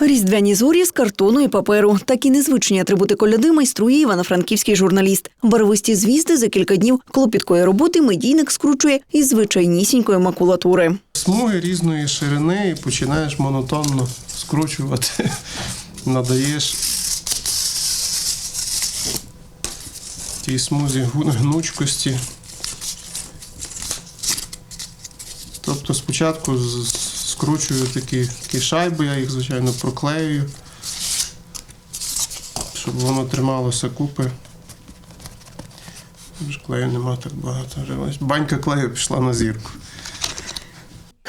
Різдвяні зорі з картону і паперу. Такі незвичні атрибути коляди майструє івано-франківський журналіст. Барвисті звізди за кілька днів клопіткої роботи медійник скручує із звичайнісінької макулатури. Смуги різної ширини і починаєш монотонно скручувати, надаєш тій смузі гнучкості. Тобто спочатку з- скручую такі, такі шайби, я їх, звичайно, проклеюю, щоб воно трималося купи. Клею нема так багато. Банька клею пішла на зірку.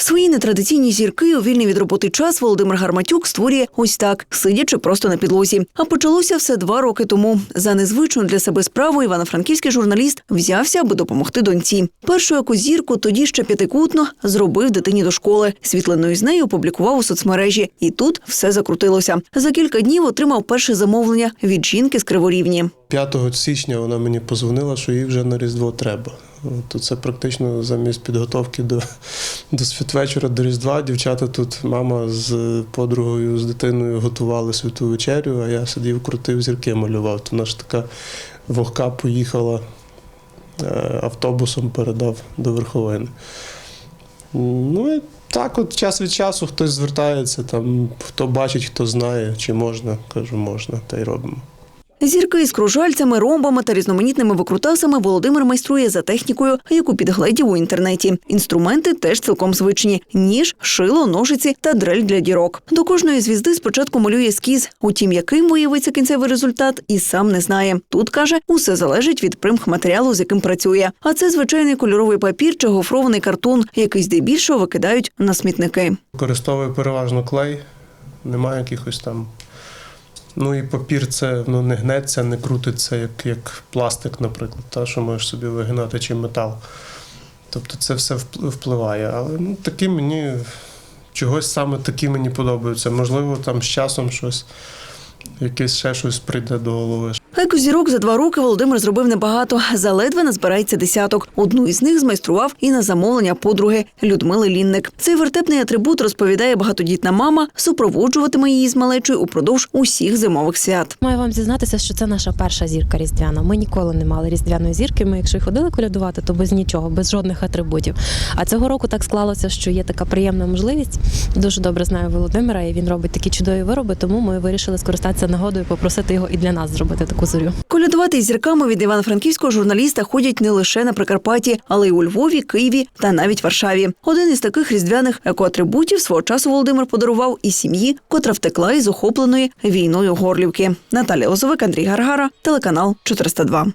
Свої нетрадиційні зірки у вільний від роботи час Володимир Гарматюк створює ось так, сидячи просто на підлозі. А почалося все два роки тому. За незвичну для себе справу івано-франківський журналіст взявся, аби допомогти доньці. Першу якусь зірку, тоді ще п'ятикутно, зробив дитині до школи. Світлиною з нею опублікував у соцмережі. І тут все закрутилося. За кілька днів отримав перше замовлення від жінки з Криворівні. 5 січня вона мені позвонила, що їй вже на Різдво треба. То це практично замість підготовки до, до святвечора, до Різдва. Дівчата тут, мама з подругою, з дитиною готували святу вечерю, а я сидів, крутив зірки, малював. То наша така вогка поїхала е, автобусом, передав до верховини. Ну і так, от час від часу хтось звертається, там, хто бачить, хто знає, чи можна, кажу, можна, та й робимо. Зірки із кружальцями, ромбами та різноманітними викрутасами Володимир майструє за технікою, яку підгледів у інтернеті. Інструменти теж цілком звичні: ніж, шило, ножиці та дрель для дірок. До кожної звізди спочатку малює ескіз. Утім, яким виявиться кінцевий результат, і сам не знає. Тут каже, усе залежить від примх матеріалу, з яким працює. А це звичайний кольоровий папір чи гофрований картон, який здебільшого викидають на смітники. Використовую переважно клей, немає якихось там. Ну і папір це ну, не гнеться, не крутиться, як, як пластик, наприклад, та, що можеш собі вигинати, чи метал. Тобто це все впливає. Але ну, такі мені чогось саме такі мені подобаються. Можливо, там з часом щось, якесь ще щось прийде до голови. Екозірок за два роки Володимир зробив небагато. Заледве назбирається десяток. Одну із них змайстрував і на замовлення подруги Людмили Лінник. Цей вертепний атрибут розповідає багатодітна мама, супроводжуватиме її з малечою упродовж усіх зимових свят. Маю вам зізнатися, що це наша перша зірка різдвяна. Ми ніколи не мали різдвяної зірки. Ми, якщо й ходили колядувати, то без нічого, без жодних атрибутів. А цього року так склалося, що є така приємна можливість. Дуже добре знаю Володимира, і він робить такі чудові вироби. Тому ми вирішили скористатися нагодою, попросити його і для нас зробити таку зорю. Колядувати зірками від івано-франківського журналіста ходять не лише на Прикарпатті, але й у Львові, Києві та навіть Варшаві. Один із таких різдвяних екоатрибутів свого часу Володимир подарував і сім'ї, котра втекла із охопленої війною Горлівки. Наталія Лозовик, Андрій Гаргара, телеканал 402.